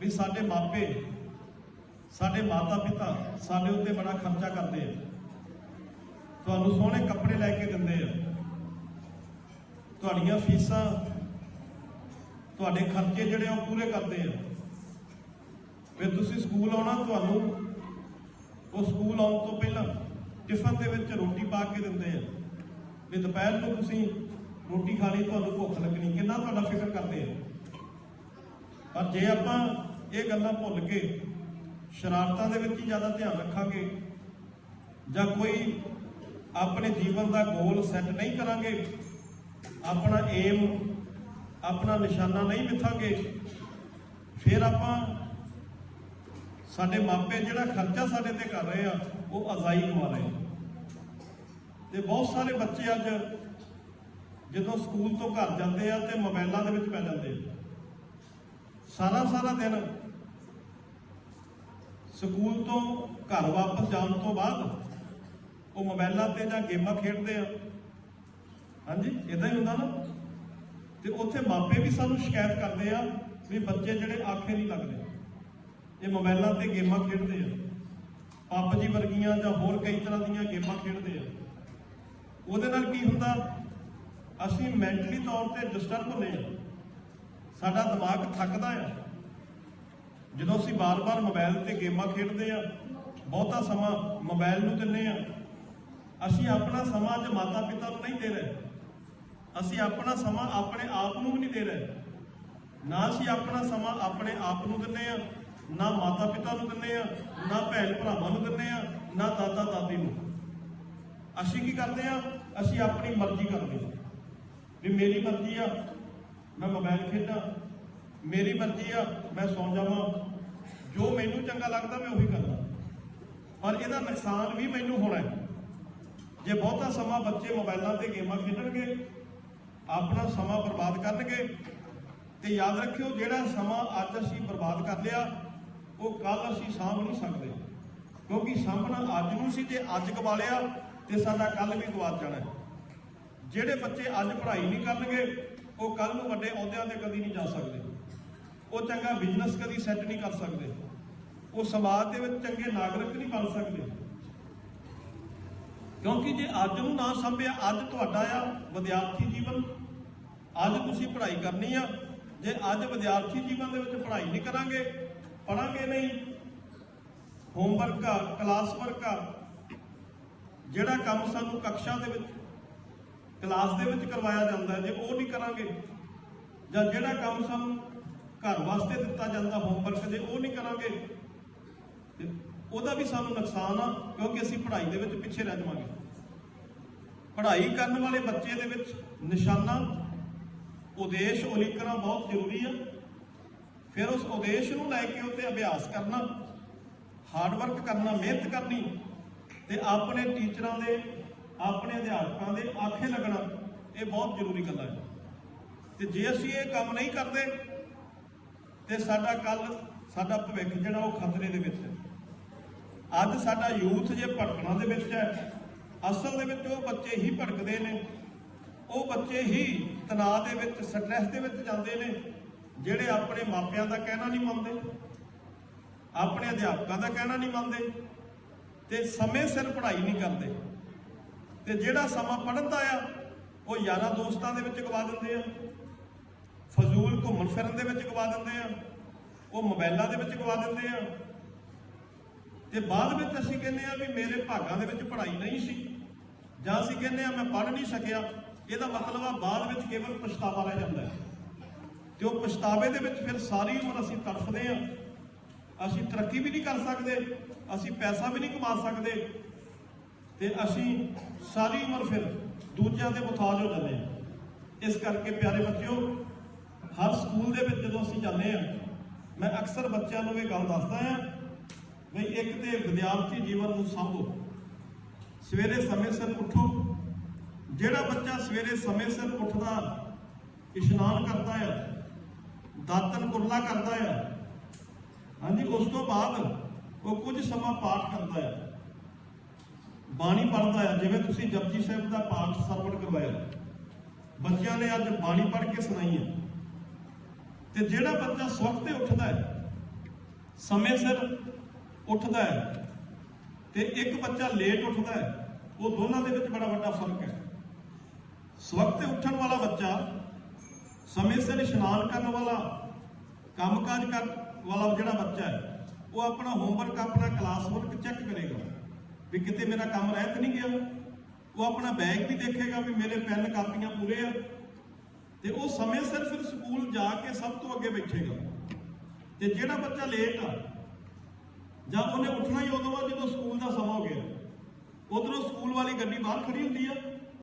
ਵੀ ਸਾਡੇ ਮਾਪੇ, ਸਾਡੇ ਮਾਤਾ ਪਿਤਾ ਸਾਡੇ ਉੱਤੇ ਬੜਾ ਖਰਚਾ ਕਰਦੇ ਆ। ਤੁਹਾਨੂੰ ਸੋਹਣੇ ਕੱਪੜੇ ਲੈ ਕੇ ਦਿੰਦੇ ਆ। ਤੁਹਾਡੀਆਂ ਫੀਸਾਂ, ਤੁਹਾਡੇ ਖਰਚੇ ਜਿਹੜੇ ਆ ਉਹ ਪੂਰੇ ਕਰਦੇ ਆ। ਫਿਰ ਤੁਸੀਂ ਸਕੂਲ ਆਉਣਾ ਤੁਹਾਨੂੰ, ਉਹ ਸਕੂਲ ਆਉਣ ਤੋਂ ਪਹਿਲਾਂ ਟਿਫਨ ਦੇ ਵਿੱਚ ਰੋਟੀ ਪਾ ਕੇ ਦਿੰਦੇ ਆ। ਵੀ ਦੁਪਹਿਰ ਨੂੰ ਤੁਸੀਂ ਰੋਟੀ ਖਾ ਲਈ, ਤੁਹਾਨੂੰ ਭੁੱਖ ਲੱਗਣੀ। ਕਿੰਨਾ ਤੁਹਾਡਾ ਫਿਕਰ ਕਰਦੇ ਆ। ਪਰ ਜੇ ਆਪਾਂ ਇਹ ਗੱਲਾਂ ਭੁੱਲ ਕੇ ਸ਼ਰਾਰਤਾਂ ਦੇ ਵਿੱਚ ਹੀ ਜ਼ਿਆਦਾ ਧਿਆਨ ਰੱਖਾਂਗੇ ਜਾਂ ਕੋਈ ਆਪਣੇ ਜੀਵਨ ਦਾ ਗੋਲ ਸੈੱਟ ਨਹੀਂ ਕਰਾਂਗੇ, ਆਪਣਾ ਏਮ ਆਪਣਾ ਨਿਸ਼ਾਨਾ ਨਹੀਂ ਮਿੱਥਾਂਗੇ, ਫਿਰ ਆਪਾਂ ਸਾਡੇ ਮਾਪੇ ਜਿਹੜਾ ਖਰਚਾ ਸਾਡੇ ਤੇ ਕਰ ਰਹੇ ਆ, ਉਹ ਅਜ਼ਾਈ ਕਮਾ ਰਹੇ ਤੇ ਬਹੁਤ ਸਾਰੇ ਬੱਚੇ ਅੱਜ ਜਦੋਂ ਸਕੂਲ ਤੋਂ ਘਰ ਜਾਂਦੇ ਆ ਤੇ ਮੋਬਾਈਲਾਂ ਦੇ ਵਿੱਚ ਪੈ ਜਾਂਦੇ ਆ। ਸਾਰਾ ਸਾਰਾ ਦਿਨ ਸਕੂਲ ਤੋਂ ਘਰ ਵਾਪਸ ਜਾਣ ਤੋਂ ਬਾਅਦ ਉਹ ਮੋਬਾਈਲਾਂ ਤੇ ਜਾਂ ਗੇਮਾਂ ਖੇਡਦੇ ਆ। ਹਾਂਜੀ ਇਦਾਂ ਹੀ ਹੁੰਦਾ ਨਾ। ਤੇ ਉੱਥੇ ਮਾਪੇ ਵੀ ਸਾਨੂੰ ਸ਼ਿਕਾਇਤ ਕਰਦੇ ਆ ਵੀ ਬੱਚੇ ਜਿਹੜੇ ਆਖੇ ਨਹੀਂ ਲੱਗਦੇ। ਇਹ ਮੋਬਾਈਲਾਂ ਤੇ ਗੇਮਾਂ ਖੇਡਦੇ ਆ। ਪਬਜੀ ਵਰਗੀਆਂ ਜਾਂ ਹੋਰ ਕਈ ਤਰ੍ਹਾਂ ਦੀਆਂ ਗੇਮਾਂ ਖੇਡਦੇ ਆ। ਉਹਦੇ ਨਾਲ ਕੀ ਹੁੰਦਾ? ਅਸੀਂ ਮੈਂਟਲੀ ਤੌਰ ਤੇ ਡਿਸਟਰਬ ਹੁੰਦੇ ਆ। ਸਾਡਾ ਦਿਮਾਗ ਥੱਕਦਾ ਆ। ਜਦੋਂ ਅਸੀਂ ਬਾਰ-ਬਾਰ ਮੋਬਾਈਲ ਤੇ ਗੇਮਾਂ ਖੇਡਦੇ ਆ ਬਹੁਤਾ ਸਮਾਂ ਮੋਬਾਈਲ ਨੂੰ ਦਿੰਨੇ ਆ ਅਸੀਂ ਆਪਣਾ ਸਮਾਂ ਅੱਜ ਮਾਤਾ ਪਿਤਾ ਨੂੰ ਨਹੀਂ ਦੇ ਰਹੇ। ਅਸੀਂ ਆਪਣਾ ਸਮਾਂ ਆਪਣੇ ਆਪ ਨੂੰ ਵੀ ਨਹੀਂ ਦੇ ਰਹੇ। ਨਾ ਅਸੀਂ ਆਪਣਾ ਸਮਾਂ ਆਪਣੇ ਆਪ ਨੂੰ ਦਿੰਨੇ ਆ ਨਾ ਮਾਤਾ ਪਿਤਾ ਨੂੰ ਦਿੰਨੇ ਆ ਨਾ ਭੈਣ ਭਰਾਵਾਂ ਨੂੰ ਦਿੰਨੇ ਆ ਨਾ ਦਾਦਾ ਦਾਦੀ ਨੂੰ। ਅਸੀਂ ਕੀ ਕਰਦੇ ਆ ਅਸੀਂ ਆਪਣੀ ਮਰਜ਼ੀ ਕਰਦੇ ਆ ਵੀ ਮੇਰੀ ਮਰਜ਼ੀ ਆ, ਮੈਂ ਮੋਬਾਈਲ ਖੇਡਾਂ ਮੇਰੀ ਮਰਜ਼ੀ ਆ, ਮੈਂ ਸੌਂ ਜਾਵਾਂ। ਜੋ ਮੈਨੂੰ ਚੰਗਾ ਲੱਗਦਾ, ਮੈਂ ਉਹੀ ਕਰਦਾ। ਪਰ ਇਹਦਾ ਨੁਕਸਾਨ ਵੀ ਮੈਨੂੰ ਹੋਣਾ ਹੈ। ਜੇ ਬਹੁਤਾ ਸਮਾਂ ਬੱਚੇ ਮੋਬਾਈਲਾਂ ਤੇ ਗੇਮਾਂ ਖੇਡਣਗੇ, ਆਪਣਾ ਸਮਾਂ ਬਰਬਾਦ ਕਰਨਗੇ, ਤੇ ਯਾਦ ਰੱਖਿਓ, ਜਿਹੜਾ ਸਮਾਂ ਅੱਜ ਅਸੀਂ ਬਰਬਾਦ ਕਰ ਲਿਆ, ਉਹ ਕੱਲ ਅਸੀਂ ਸਾਂਭ ਨਹੀਂ ਸਕਦੇ। ਕਿਉਂਕਿ ਸਾਂਭਣਾ ਅੱਜ ਨੂੰ ਸੀ ਜੇ ਅੱਜ ਗਵਾ ਲਿਆ ਤੇ ਸਾਡਾ ਕੱਲ ਵੀ ਗਵਾਚ ਜਾਣਾ ਜਿਹੜੇ ਬੱਚੇ ਅੱਜ ਪੜ੍ਹਾਈ ਨਹੀਂ ਕਰਨਗੇ, ਉਹ ਕੱਲ ਨੂੰ ਵੱਡੇ ਅਹੁਦਿਆਂ ਤੇ ਕਦੀ ਨਹੀਂ ਜਾ ਸਕਦੇ। ਉਹ ਚੰਗਾ ਬਿਜ਼ਨਸ ਕਦੀ ਸੈੱਟ ਨਹੀਂ ਕਰ ਸਕਦੇ। ਉਹ ਸਮਾਜ ਦੇ ਵਿੱਚ ਚੰਗੇ ਨਾਗਰਿਕ ਨਹੀਂ ਬਣ ਸਕਦੇ। ਕਿਉਂਕਿ ਜੇ ਅੱਜ ਨੂੰ ਨਾ ਸੰਭਿਆ, ਅੱਜ ਤੁਹਾਡਾ ਆ ਵਿਦਿਆਰਥੀ ਜੀਵਨ। ਅੱਜ ਤੁਸੀਂ ਪੜ੍ਹਾਈ ਕਰਨੀ ਆ। ਜੇ ਅੱਜ ਵਿਦਿਆਰਥੀ ਜੀਵਨ ਦੇ ਵਿੱਚ ਪੜ੍ਹਾਈ ਨਹੀਂ ਕਰਾਂਗੇ ਪੜਾਂਗੇ ਨਹੀਂ। ਹੋਮਵਰਕ ਆ ਕਲਾਸ ਵਰਕ ਆ, ਜਿਹੜਾ ਕੰਮ ਸਾਨੂੰ ਕਕਸ਼ਾ ਦੇ ਵਿੱਚ ਕਲਾਸ ਦੇ ਵਿੱਚ ਕਰਵਾਇਆ ਜਾਂਦਾ ਜੇ ਉਹ ਨਹੀਂ ਕਰਾਂਗੇ, ਜਾਂ ਜਿਹੜਾ ਕੰਮ ਸਾਨੂੰ ਘਰ ਵਾਸਤੇ ਦਿੱਤਾ ਜਾਂਦਾ ਹੋਮਵਰਕ ਜੇ ਉਹ ਨਹੀਂ ਕਰਾਂਗੇ, ਤੇ ਉਹਦਾ ਵੀ ਸਾਨੂੰ ਨੁਕਸਾਨ ਆ, ਕਿਉਂਕਿ ਅਸੀਂ ਪੜ੍ਹਾਈ ਦੇ ਵਿੱਚ ਪਿੱਛੇ ਰਹਿ ਜਾਵਾਂਗੇ। ਪੜ੍ਹਾਈ ਕਰਨ ਵਾਲੇ ਬੱਚੇ ਦੇ ਵਿੱਚ ਨਿਸ਼ਾਨਾ, ਉਦੇਸ਼ ਉਲੀਕਣਾ ਬਹੁਤ ਜ਼ਰੂਰੀ ਆ। ਫਿਰ ਉਸ ਉਦੇਸ਼ ਨੂੰ ਲੈ ਕੇ ਉੱਤੇ ਅਭਿਆਸ ਕਰਨਾ ਹਾਰਡ ਵਰਕ ਕਰਨਾ, ਮਿਹਨਤ ਕਰਨੀ, ਤੇ ਆਪਣੇ ਟੀਚਰਾਂ ਦੇ, ਆਪਣੇ ਅਧਿਆਪਕਾਂ ਦੇ ਆਖੇ ਲੱਗਣਾ, ਇਹ ਬਹੁਤ ਜ਼ਰੂਰੀ ਗੱਲ ਹੈ ਤੇ ਜੇ ਅਸੀਂ ਇਹ ਕੰਮ ਨਹੀਂ ਕਰਦੇ ਤੇ ਸਾਡਾ ਕੱਲ, ਸਾਡਾ ਭਵਿੱਖ ਜਿਹੜਾ ਉਹ ਖਤਰੇ ਦੇ ਵਿੱਚ ਹੈ। ਅੱਜ ਸਾਡਾ ਯੂਥ ਜੇ ਭਟਕਣਾ ਦੇ ਵਿੱਚ ਹੈ, ਅਸਲ ਦੇ ਵਿੱਚ ਉਹ ਬੱਚੇ ਹੀ ਭਟਕਦੇ ਨੇ। ਉਹ ਬੱਚੇ ਹੀ ਤਣਾਅ ਦੇ ਵਿੱਚ ਸਟ੍ਰੈਸ ਦੇ ਵਿੱਚ ਜਾਂਦੇ ਨੇ, ਜਿਹੜੇ ਆਪਣੇ ਮਾਪਿਆਂ ਦਾ ਕਹਿਣਾ ਨਹੀਂ ਮੰਨਦੇ, ਆਪਣੇ ਅਧਿਆਪਕਾਂ ਦਾ ਕਹਿਣਾ ਨਹੀਂ ਮੰਨਦੇ, ਤੇ ਸਮੇਂ ਸਿਰ ਪੜ੍ਹਾਈ ਨਹੀਂ ਕਰਦੇ। ਤੇ ਜਿਹੜਾ ਸਮਾਂ ਪੜ੍ਹਨ ਦਾ ਆ, ਉਹ ਯਾਰਾਂ ਦੋਸਤਾਂ ਦੇ ਵਿੱਚ ਗਵਾ ਦਿੰਦੇ ਆ। ਫਜ਼ੂਲ ਘੁੰਮਣ ਫਿਰਨ ਦੇ ਵਿੱਚ ਗਵਾ ਦਿੰਦੇ ਆ। ਉਹ ਮੋਬਾਈਲਾਂ ਦੇ ਵਿੱਚ ਗਵਾ ਦਿੰਦੇ ਆ। ਤੇ ਬਾਅਦ ਵਿੱਚ ਅਸੀਂ ਕਹਿੰਦੇ ਆ ਵੀ ਮੇਰੇ ਭਾਗਾਂ ਦੇ ਵਿੱਚ ਪੜ੍ਹਾਈ ਨਹੀਂ ਸੀ। ਜਾਂ ਅਸੀਂ ਕਹਿੰਦੇ ਆ ਮੈਂ ਪੜ੍ਹ ਨਹੀਂ ਸਕਿਆ। ਇਹਦਾ ਮਤਲਬ ਆ ਬਾਅਦ ਵਿੱਚ ਕੇਵਲ ਪਛਤਾਵਾ ਰਹਿ ਜਾਂਦਾ ਹੈ। ਤੇ ਉਹ ਪਛਤਾਵੇ ਦੇ ਵਿੱਚ ਫਿਰ ਸਾਰੀ ਉਮਰ ਅਸੀਂ ਤੜਫਦੇ ਆ। ਅਸੀਂ ਤਰੱਕੀ ਵੀ ਨਹੀਂ ਕਰ ਸਕਦੇ। ਅਸੀਂ ਪੈਸਾ ਵੀ ਨਹੀਂ ਕਮਾ ਸਕਦੇ। ਤੇ ਅਸੀਂ ਸਾਰੀ ਉਮਰ ਫਿਰ ਦੂਜਿਆਂ ਦੇ ਮੁਤਾਜ ਹੋ ਜਾਂਦੇ ਹਾਂ ਇਸ ਕਰਕੇ ਪਿਆਰੇ ਬੱਚਿਓ ਹਰ ਸਕੂਲ ਦੇ ਵਿੱਚ ਜਦੋਂ ਅਸੀਂ ਜਾਂਦੇ ਆ ਮੈਂ ਅਕਸਰ ਬੱਚਿਆਂ ਨੂੰ ਇਹ ਗੱਲ ਦੱਸਦਾ ਆ ਵੀ ਇੱਕ ਤੇ ਵਿਦਿਆਰਥੀ ਜੀਵਨ ਨੂੰ ਸੰਭੋ। ਸਵੇਰੇ ਸਮੇਂ ਸਿਰ ਉੱਠੋ। ਜਿਹੜਾ ਬੱਚਾ ਸਵੇਰੇ ਸਮੇਂ ਸਿਰ ਉੱਠਦਾ, ਇਸ਼ਨਾਨ ਕਰਦਾ ਆ ਦਾਤਨ ਕੁਰਲਾ ਕਰਦਾ ਆ, ਹਾਂਜੀ, ਉਸ ਤੋਂ ਬਾਅਦ ਉਹ ਕੁਝ ਸਮਾਂ ਪਾਠ ਕਰਦਾ ਆ। ਬਾਣੀ ਪੜ੍ਹਦਾ ਆ, ਜਿਵੇਂ ਤੁਸੀਂ ਜਪਜੀ ਸਾਹਿਬ ਦਾ ਪਾਠ ਸਰਵਣ ਕਰਵਾਇਆ। ਬੱਚਿਆਂ ਨੇ ਅੱਜ ਬਾਣੀ ਪੜ੍ਹ ਕੇ ਸੁਣਾਈ ਹੈ ਤੇ ਜਿਹੜਾ ਬੱਚਾ ਸਵਖਤੇ ਉੱਠਦਾ ਹੈ, ਸਮੇਂ ਸਿਰ ਉੱਠਦਾ ਹੈ ਤੇ ਇੱਕ ਬੱਚਾ ਲੇਟ ਉੱਠਦਾ ਹੈ, ਉਹ ਦੋਨਾਂ ਦੇ ਵਿੱਚ ਬੜਾ ਵੱਡਾ ਫ਼ਰਕ ਹੈ। ਸਵਖਤੇ ਉੱਠਣ ਵਾਲਾ ਬੱਚਾ ਸਮੇਂ ਸਿਰ ਇਸ਼ਨਾਨ ਕਰਨ ਵਾਲਾ, ਕੰਮਕਾਜ ਕਰਨ ਵਾਲਾ ਜਿਹੜਾ ਬੱਚਾ ਹੈ, ਉਹ ਆਪਣਾ ਹੋਮਵਰਕ ਆਪਣਾ ਕਲਾਸ ਵਰਕ ਚੈੱਕ ਕਰੇਗਾ ਵੀ ਕਿਤੇ ਮੇਰਾ ਕੰਮ ਰਹਿ ਤਾਂ ਨਹੀਂ ਗਿਆ। ਉਹ ਆਪਣਾ ਬੈਗ ਵੀ ਦੇਖੇਗਾ ਵੀ ਮੇਰੇ ਪੈਨ ਕਾਪੀਆਂ ਪੂਰੇ ਆ। ਤੇ ਉਹ ਸਮੇਂ ਸਿਰ ਫਿਰ ਸਕੂਲ ਕੇ ਸਭ ਤੋਂ ਅੱਗੇ ਬੈਠੇਗਾ। ਤੇ ਜਿਹੜਾ ਬੱਚਾ ਲੇਟ ਆ, ਜਾਂ ਉਹਨੇ ਉੱਠਣਾ ਹੀ ਉਦੋਂ ਬਾਅਦ ਜਦੋਂ ਸਕੂਲ ਦਾ ਸਮਾਂ ਹੋ ਗਿਆ, ਉਧਰੋਂ ਸਕੂਲ ਵਾਲੀ ਗੱਡੀ ਬਾਹਰ ਖੜੀ ਹੁੰਦੀ ਆ।